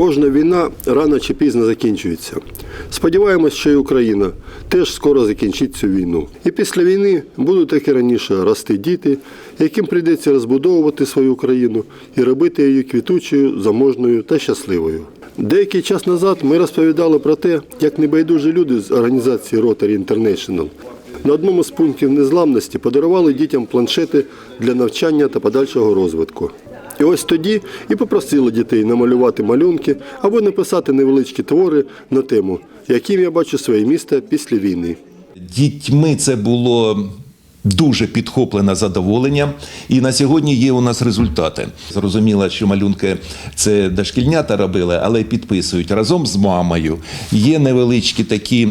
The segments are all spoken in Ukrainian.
Кожна війна рано чи пізно закінчується. Сподіваємось, що і Україна теж скоро закінчить цю війну. І після війни будуть, як і раніше, рости діти, яким прийдеться розбудовувати свою країну і робити її квітучою, заможною та щасливою. Деякий час назад ми розповідали про те, як небайдужі люди з організації Rotary International на одному з пунктів незламності подарували дітям планшети для навчання та подальшого розвитку. І ось тоді і попросили дітей намалювати малюнки або написати невеличкі твори на тему, яким я бачу своє місто після війни. Дітьми це було дуже підхоплене задоволення, і на сьогодні є у нас результати. Зрозуміло, що малюнки це дошкільнята робили, але підписують разом з мамою. Є невеличкі такі.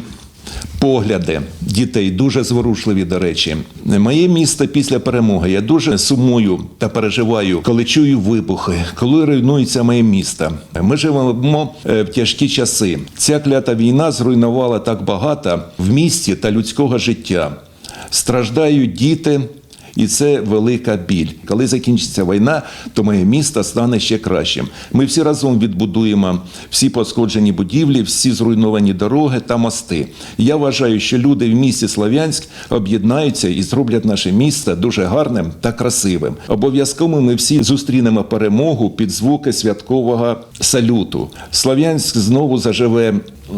Погляди дітей дуже зворушливі, до речі. Моє місто після перемоги. Я дуже сумую та переживаю, коли чую вибухи, коли руйнується моє місто. Ми живемо е, в тяжкі часи. Ця клята війна зруйнувала так багато в місті та людського життя. Страждають діти. І це велика біль. Коли закінчиться війна, то моє місто стане ще кращим. Ми всі разом відбудуємо всі пошкоджені будівлі, всі зруйновані дороги та мости. Я вважаю, що люди в місті Слов'янськ об'єднаються і зроблять наше місто дуже гарним та красивим. Обов'язково ми всі зустрінемо перемогу під звуки святкового салюту. Слов'янськ знову заживе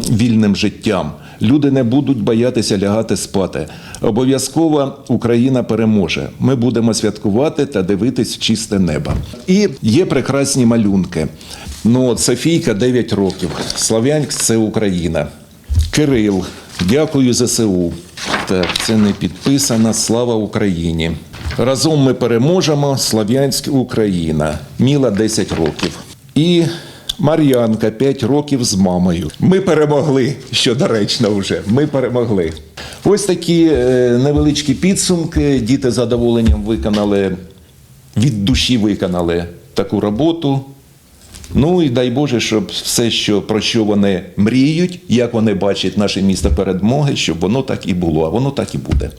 вільним життям. Люди не будуть боятися лягати спати. Обов'язково Україна переможе. Ми будемо святкувати та дивитись в чисте небо. І є прекрасні малюнки. Ну, Софійка 9 років. Слов'янськ це Україна. Кирил, дякую ЗСУ. Так, це не підписано. Слава Україні. Разом ми переможемо. Слов'янськ Україна. Міла 10 років. І Мар'янка 5 років з мамою. Ми перемогли, що доречно вже. Ми перемогли. Ось такі е, невеличкі підсумки. Діти з задоволенням виконали, від душі виконали таку роботу. Ну і дай Боже, щоб все, що про що вони мріють, як вони бачать наше місто передмоги, щоб воно так і було, а воно так і буде.